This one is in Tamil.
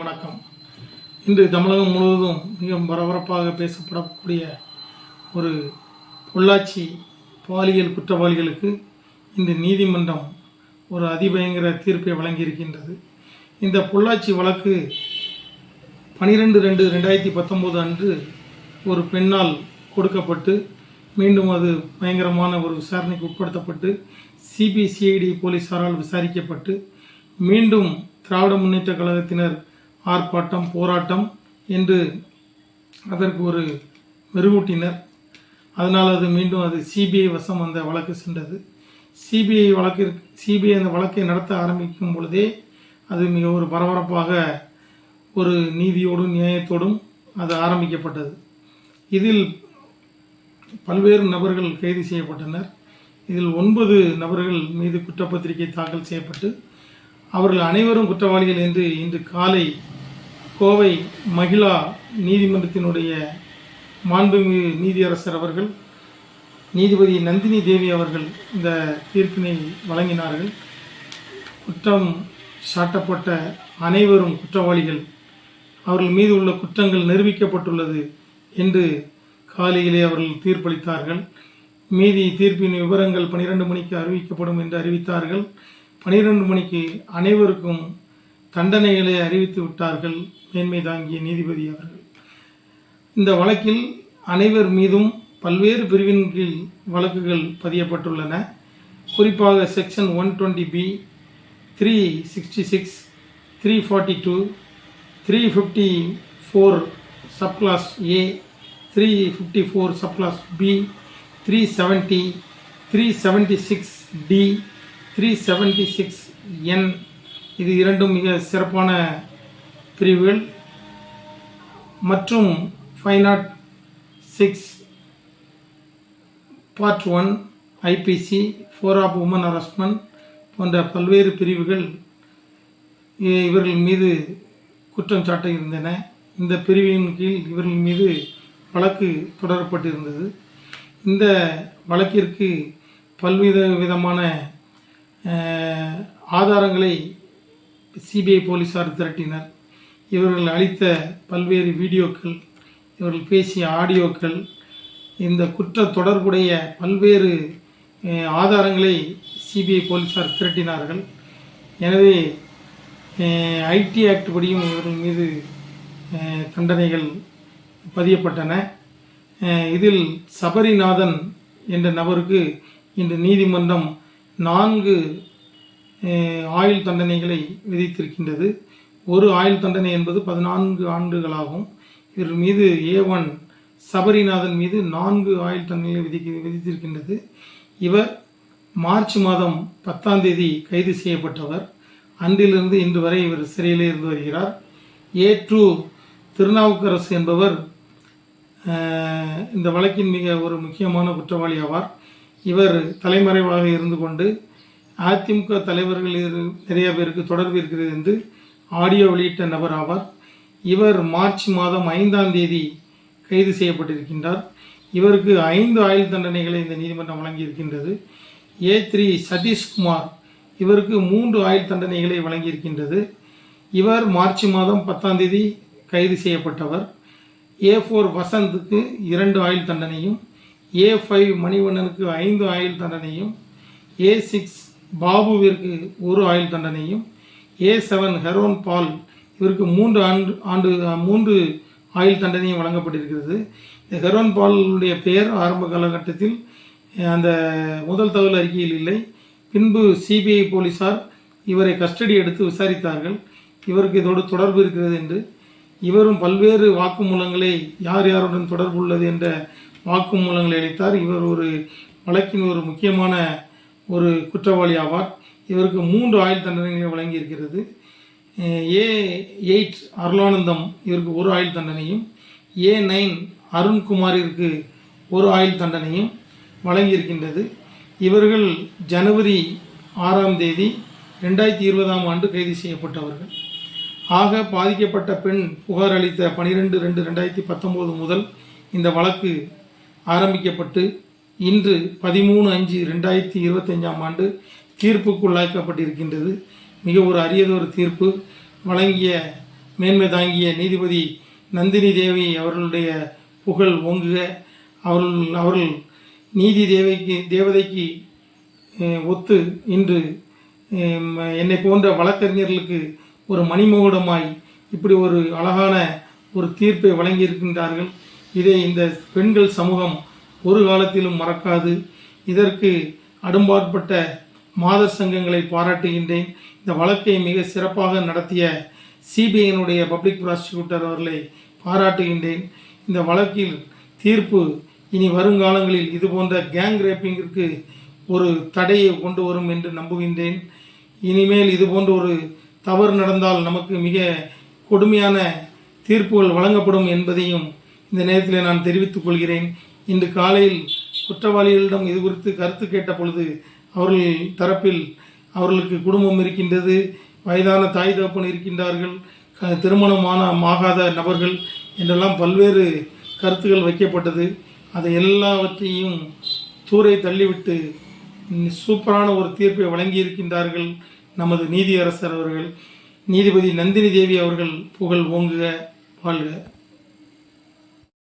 வணக்கம். இன்று தமிழகம் முழுவதும் மிக பரபரப்பாக பேசப்படக்கூடிய ஒரு பொள்ளாச்சி பாலியல் குற்றவாளிகளுக்கு இந்த நீதிமன்றம் ஒரு அதிபயங்கர தீர்ப்பை வழங்கியிருக்கின்றது. இந்த பொள்ளாச்சி வழக்கு பனிரெண்டு ரெண்டு ரெண்டாயிரத்தி பத்தொம்போது அன்று ஒரு பெண்ணால் கொடுக்கப்பட்டு மீண்டும் அது பயங்கரமான ஒரு விசாரணைக்கு உட்படுத்தப்பட்டு சிபிசிஐடி போலீஸாரால் விசாரிக்கப்பட்டு மீண்டும் திராவிட முன்னேற்ற கழகத்தினர் ஆர்ப்பாட்டம் போராட்டம் என்று அதற்கு ஒரு மெருகூட்டினர். அதனால் அது மீண்டும் அது சிபிஐ வசம் அந்த வழக்கு சென்றது. சிபிஐ வழக்கிற்கு சிபிஐ அந்த வழக்கை நடத்த ஆரம்பிக்கும் பொழுதே அது மிக ஒரு பரபரப்பாக ஒரு நீதியோடும் நியாயத்தோடும் அது ஆரம்பிக்கப்பட்டது. இதில் பல்வேறு நபர்கள் கைது செய்யப்பட்டனர். இதில் ஒன்பது நபர்கள் மீது குற்றப்பத்திரிகை தாக்கல் செய்யப்பட்டு அவர்கள் அனைவரும் குற்றவாளிகள் என்று இன்று காலை கோவை மகிழா நீதிமன்றத்தினுடைய மாண்புமிகு நீதியரசர் அவர்கள் நீதிபதி நந்தினி தேவி அவர்கள் இந்த தீர்ப்பினை வழங்கினார்கள். குற்றம் சாட்டப்பட்ட அனைவரும் குற்றவாளிகள். அவர்கள் மீது உள்ள குற்றங்கள் நிரூபிக்கப்பட்டுள்ளது என்று காலையிலே அவர்கள் தீர்ப்பளித்தார்கள். மீதி தீர்ப்பின் விவரங்கள் பனிரெண்டு மணிக்கு அறிவிக்கப்படும் என்று அறிவித்தார்கள். பனிரெண்டு மணிக்கு அனைவருக்கும் தண்டனைகளை அறிவித்து விட்டார்கள் மேன்மை தாங்கிய நீதிபதி அவர்கள். இந்த வழக்கில் அனைவர் மீதும் பல்வேறு பிரிவின் கீழ் வழக்குகள் பதியப்பட்டுள்ளன. குறிப்பாக section one twenty B three sixty six three forty two three fifty four subclass A three fifty four subclass B three seventy three seventy six D three seventy six N இது இரண்டும் மிக சிறப்பான பிரிவுகள். மற்றும் five nought six part one IPC four of woman harassment போன்ற பல்வேறு பிரிவுகள் இவர்கள் மீது குற்றம் சாட்ட இருந்தன இந்த பிரிவின் கீழ் இவர்கள் மீது வழக்கு தொடரப்பட்டிருந்தது. இந்த வழக்கிற்கு பல்வித விதமான ஆதாரங்களை சிபிஐ போலீசார் திரட்டினர். இவர்கள் அளித்த பல்வேறு வீடியோக்கள் இவர்கள் பேசிய ஆடியோக்கள் இந்த குற்ற தொடர்புடைய பல்வேறு ஆதாரங்களை சிபிஐ போலீஸார் திரட்டினார்கள். எனவே ஐடி ஆக்ட் படியும் இவர்கள் மீது தண்டனைகள் பதியப்பட்டன. இதில் சபரிநாதன் என்ற நபருக்கு இன்று நீதிமன்றம் நான்கு ஆயுள் தண்டனைகளை விதித்திருக்கின்றது. ஒரு ஆயுள் தண்டனை என்பது பதினான்கு ஆண்டுகளாகும். இவர் மீது ஏ ஒன் சபரிநாதன் மீது நான்கு ஆயுள் தண்டனைகளை விதிக்க விதித்திருக்கின்றது. இவர் மார்ச் மாதம் பத்தாம் தேதி கைது செய்யப்பட்டவர். அன்றிலிருந்து இன்று வரை இவர் சிறையிலே இருந்து வருகிறார். ஏ டூ திருநாவுக்கரசு என்பவர் இந்த வழக்கின் மிக ஒரு முக்கியமான குற்றவாளி ஆவார். இவர் தலைமறைவாக இருந்து கொண்டு அதிமுக தலைவர்கள் இரு- நிறைய பேருக்கு தொடர்பு இருக்கிறது என்று ஆடியோ வெளியிட்ட நபர் ஆவார். இவர் மார்ச் மாதம் ஐந்தாம் தேதி கைது செய்யப்பட்டிருக்கின்றார். இவருக்கு ஐந்து ஆயுள் தண்டனைகளை இந்த நீதிமன்றம் வழங்கியிருக்கின்றது. ஏ த்ரீ சதீஷ்குமார் இவருக்கு மூன்று ஆயுள் தண்டனைகளை வழங்கியிருக்கின்றது. இவர் மார்ச் மாதம் பத்தாம் தேதி கைது செய்யப்பட்டவர். ஏ ஃபோர் வசந்துக்கு இரண்டு ஆயுள் தண்டனையும் ஏ ஃபைவ் மணிவண்ணனுக்கு ஐந்து ஆயுள் தண்டனையும் ஏ சிக்ஸ் பாபுவிற்கு ஒரு ஆயுள் தண்டனையும் ஏ செவன் ஹெரோன் பால் இவருக்கு மூன்று ஆண்டு ஆண்டு மூன்று ஆயுள் தண்டனையும் வழங்கப்பட்டிருக்கிறது. இந்த ஹெரோன் பாலுடைய பெயர் ஆரம்ப காலகட்டத்தில் அந்த முதல் தகவல் அறிக்கையில் இல்லை. பின்பு சிபிஐ போலீசார் இவரை கஸ்டடி எடுத்து விசாரித்தார்கள். இவருக்கு இதோடு தொடர்பு இருக்கிறது என்று. இவரும் பல்வேறு வாக்குமூலங்களை யார் யாருடன் தொடர்பு உள்ளது என்ற வாக்குமூலங்களை அளித்தார். இவர் ஒரு வழக்கின் ஒரு முக்கியமான ஒரு குற்றவாளி ஆவார். இவருக்கு மூன்று ஆயுள் தண்டனைகளை வழங்கியிருக்கிறது. ஏ எயிட் அருளானந்தம் இவருக்கு ஒரு ஆயுள் தண்டனையும் ஏ நைன் அருண்குமாரிற்கு ஒரு ஆயுள் தண்டனையும் வழங்கியிருக்கின்றது. இவர்கள் ஜனவரி ஆறாம் தேதி ரெண்டாயிரத்தி இருபதாம் ஆண்டு கைது செய்யப்பட்டவர்கள். ஆக பாதிக்கப்பட்ட பெண் புகார் அளித்த பனிரெண்டு ரெண்டு ரெண்டாயிரத்தி பத்தொம்போது முதல் இந்த வழக்கு ஆரம்பிக்கப்பட்டு இன்று பதிமூணு அஞ்சு ரெண்டாயிரத்தி இருபத்தஞ்சாம் ஆண்டு தீர்ப்புக்குள்ளாக்கப்பட்டிருக்கின்றது மிக ஒரு அரியதொரு தீர்ப்பு. வழங்கிய மேன்மை தாங்கிய நீதிபதி நந்தினி தேவி அவர்களுடைய புகழ் ஓங்குக. அவர்கள் அவர்கள் நீதி தேவைக்கு தேவதைக்கு ஒத்து இன்று என்னை போன்ற வழக்கறிஞர்களுக்கு ஒரு மணிமகுடமாய் இப்படி ஒரு அழகான ஒரு தீர்ப்பை வழங்கியிருக்கின்றார்கள். இதை இந்த பெண்கள் சமூகம் ஒரு காலத்திலும் மறக்காது. இதற்கு அடும்பாற்பட்ட மாதர் சங்கங்களை பாராட்டுகின்றேன். இந்த வழக்கை மிக சிறப்பாக நடத்திய சிபிஐனுடைய பப்ளிக் ப்ராசிக்யூட்டர் அவர்களை பாராட்டுகின்றேன். இந்த வழக்கில் தீர்ப்பு இனி வருங்காலங்களில் இது போன்ற கேங் ரேப்பிங்கிற்கு ஒரு தடையை கொண்டு வரும் என்று நம்புகின்றேன். இனிமேல் இது போன்ற ஒரு தவறு நடந்தால் நமக்கு மிக கொடுமையான தீர்ப்புகள் வழங்கப்படும் என்பதையும் இந்த நேரத்தில் நான் தெரிவித்துக் கொள்கிறேன். இன்று காலையில் குற்றவாளிகளிடம் இது குறித்து கருத்து கேட்ட பொழுது அவர்கள் தரப்பில் அவர்களுக்கு குடும்பம் இருக்கின்றது வயதான தாய் தகப்பன் இருக்கின்றார்கள் க- திருமணமான ஆகாத நபர்கள் என்றெல்லாம் பல்வேறு கருத்துக்கள் வைக்கப்பட்டது. அதை எல்லாவற்றையும் தூரை தள்ளிவிட்டு சூப்பரான ஒரு தீர்ப்பை வழங்கியிருக்கின்றார்கள் நமது நீதியரசர் அவர்கள். நீதிபதி நந்தினி தேவி அவர்கள் புகழ் ஓங்குக வாழ்க.